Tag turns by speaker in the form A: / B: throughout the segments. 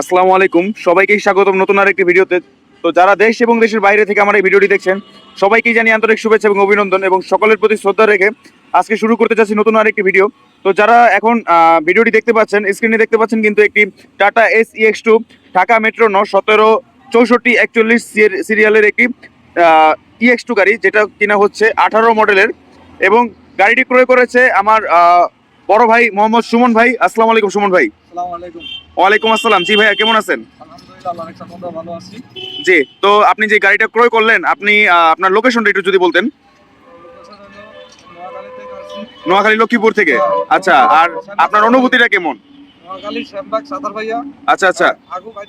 A: আসসালামু আলাইকুম। সবাইকেই স্বাগতম নতুন আরেকটি ভিডিওতে। তো যারা দেশ এবং দেশের বাইরে থেকে আমার এই ভিডিওটি দেখছেন, সবাইকেই জানি আন্তরিক শুভেচ্ছা এবং অভিনন্দন এবং সকলের প্রতি শ্রদ্ধা রেখে আজকে শুরু করতে চাচ্ছি নতুন আরেকটি ভিডিও। তো যারা এখন ভিডিওটি দেখতে পাচ্ছেন স্ক্রিনে দেখতে পাচ্ছেন কিন্তু একটি Tata Ace EX two Dhaka metro ন সতেরো চৌষট্টি একচল্লিশ সিরিয়ালের একটি ইএক্স টু গাড়ি, যেটা কিনা হচ্ছে আঠারো মডেলের এবং গাড়িটি ক্রয় করেছে আমার বড় ভাই মোহাম্মদ সুমন ভাই আসসালামু আলাইকুম সুমন ভাই। ওয়ালাইকুম আসসালাম। জি ভাইয়া কেমন আছেন? জি তো আপনি যে গাড়িটা ক্রয় করলেন আপনি আপনার লোকেশনটা একটু যদি বলতেন।
B: নোয়াখালী
A: লক্ষ্মীপুর থেকে? আচ্ছা আর আপনার অনুভূতিটা কেমন? আচ্ছা আচ্ছা।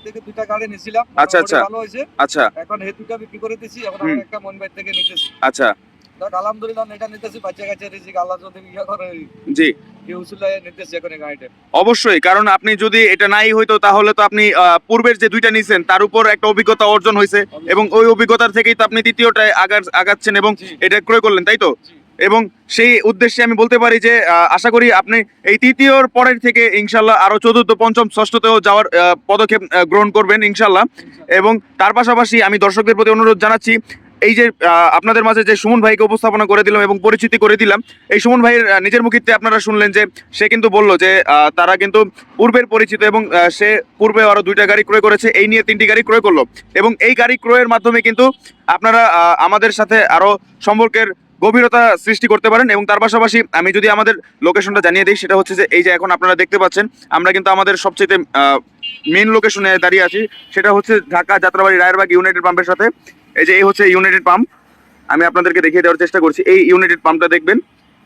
B: থেকে দুইটা গাড়ি নিছিলাম
A: আচ্ছা, আচ্ছা।
B: ভালো হয়েছে।
A: আচ্ছা।
B: এখন হে দুইটা বিক্রি করে দিছি এখন একটা মন বাইর থেকে নিতেছি।
A: আচ্ছা।
B: দেখ আলহামদুলিল্লাহ এটা নিতেছি বাচ্চা কাছে রিজিক আল্লাহ যদি ইয়া করে
A: জি।
B: এই উসুলায় নিতেছি এখন এই গাড়িটা।
A: অবশ্যই কারণ আপনি যদি এটা নাই হইতো তাহলে তো আপনি পূর্বের যে দুইটা নিছেন তার উপর একটা অভিজ্ঞতা অর্জন হয়েছে এবং ওই অভিজ্ঞতার থেকেই তো আপনি তৃতীয়টায় আগাচ্ছেন এবং এটা ক্রয় করলেন তাই তো? এবং সেই উদ্দেশ্যে আমি বলতে পারি যে আশা করি আপনি এই তৃতীয়র পরের থেকে ইনশাল্লাহ আরও চতুর্থ পঞ্চম ষষ্ঠতেও যাওয়ার পদক্ষেপ গ্রহণ করবেন ইনশাল্লাহ। এবং তার পাশাপাশি আমি দর্শকদের প্রতি অনুরোধ জানাচ্ছি এই যে আপনাদের মাঝে যে সুমন ভাইকে উপস্থাপনা করে দিলাম এবং পরিচিতি করে দিলাম, এই সুমন ভাইয়ের নিজের মুখিতে আপনারা শুনলেন যে সে কিন্তু বলল যে তারা কিন্তু পূর্বের পরিচিত এবং সে পূর্বে আরও দুইটা গাড়ি ক্রয় করেছে, এই নিয়ে তিনটি গাড়ি ক্রয় করল। এবং এই গাড়ি ক্রয়ের মাধ্যমে কিন্তু আপনারা আমাদের সাথে আরও সম্পর্কের গভীরতা সৃষ্টি করতে পারেন এবং তার পাশাপাশি আমি যদি আমাদের লোকেশনটা জানিয়ে দিই, সেটা হচ্ছে যে এই যে এখন আপনারা দেখতে পাচ্ছেন, আমরা কিন্তু আমাদের সবচেয়ে মেন লোকেশনে দাঁড়িয়ে আছি। সেটা হচ্ছে ঢাকা যাত্রাবাড়ি রায়েরবাগ ইউনাইটেড পাম্পের সাথে। এই যে এই হচ্ছে ইউনাইটেড পাম্প। আমি আপনাদেরকে দেখিয়ে দেওয়ার চেষ্টা করছি। এই ইউনাইটেড পাম্পটা দেখবেন।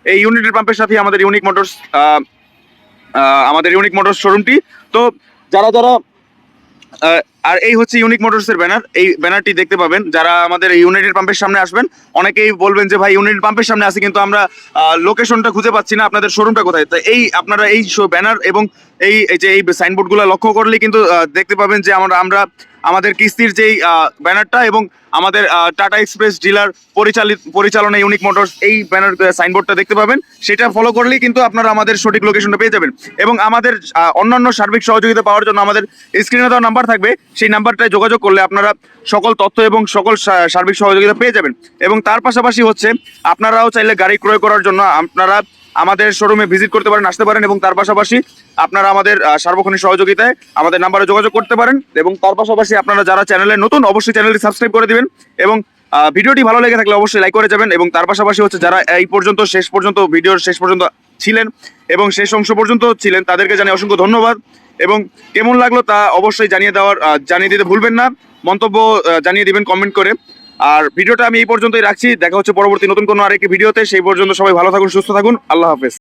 A: এই ইউনাইটেড পাম্পের সাথে আমাদের ইউনিক মোটরস আমাদের ইউনিক মোটরস শোরুমটি। তো যারা যারা আর এই হচ্ছে ইউনিক মোটরসের ব্যানার এই ব্যানারটি দেখতে পাবেন। যারা আমাদের ইউনাইটেড পাম্পের সামনে আসবেন, অনেকেই বলবেন যে, ভাই ইউনাইটেড পাম্পের সামনে আছে, কিন্তু আমরা লোকেশনটা খুঁজে পাচ্ছি না। আপনাদের শোরুমটা কোথায়? তো এই আপনারা এই ব্যানার এবং এই যে, এই সাইনবোর্ডগুলো লক্ষ্য করলে কিন্তু দেখতে পাবেন যে, আমরা আমরা আমাদের কিস্তির যেই ব্যানারটা এবং আমাদের টাটা এক্সপ্রেস ডিলার পরিচালিত পরিচালনা ইউনিক মোটরস এই ব্যানার সাইনবোর্ডটা দেখতে পাবেন। সেটা ফলো করলেই কিন্তু আপনারা আমাদের সঠিক লোকেশনটা পেয়ে যাবেন। এবং আমাদের অন্যান্য সার্বিক সহযোগিতা পাওয়ার জন্য আমাদের স্ক্রিনে দেওয়া নাম্বার থাকবে। সেই নাম্বারটায় যোগাযোগ করলে আপনারা সকল তথ্য এবং সকল সার্বিক সহযোগিতা পেয়ে যাবেন। এবং তার পাশাপাশি হচ্ছে, আপনারাও চাইলে গাড়ি ক্রয় করার জন্য আপনারা আমাদের শোরুমে ভিজিট করতে পারেন, আসতে পারেন এবং তার পাশাপাশি আপনারা আমাদের সার্বক্ষণিক সহযোগিতায় আমাদের নাম্বারে যোগাযোগ করতে পারেন এবং তার পাশাপাশি আপনারা যারা চ্যানেলে নতুন, অবশ্যই চ্যানেলটি সাবস্ক্রাইব করে দিবেন এবং ভিডিওটি ভালো লেগে থাকলে অবশ্যই লাইক করে যাবেন এবং তার পাশাপাশি হচ্ছে যারা এই পর্যন্ত, শেষ পর্যন্ত, ভিডিওর শেষ পর্যন্ত ছিলেন এবং শেষ অংশ পর্যন্ত ছিলেন, তাদেরকে জানিয়ে অসংখ্য ধন্যবাদ এবং কেমন লাগল তা অবশ্যই জানিয়ে দেওয়ার জানিয়ে দিতে ভুলবেন না। মন্তব্য জানিয়ে দিবেন কমেন্ট করে। আর ভিডিওটা আমি এই পর্যন্তই রাখছি। দেখা হচ্ছে পরবর্তী নতুন কোনো আরেকটি ভিডিওতে। সেই পর্যন্ত সবাই ভালো থাকুন, সুস্থ থাকুন। আল্লাহ হাফেজ।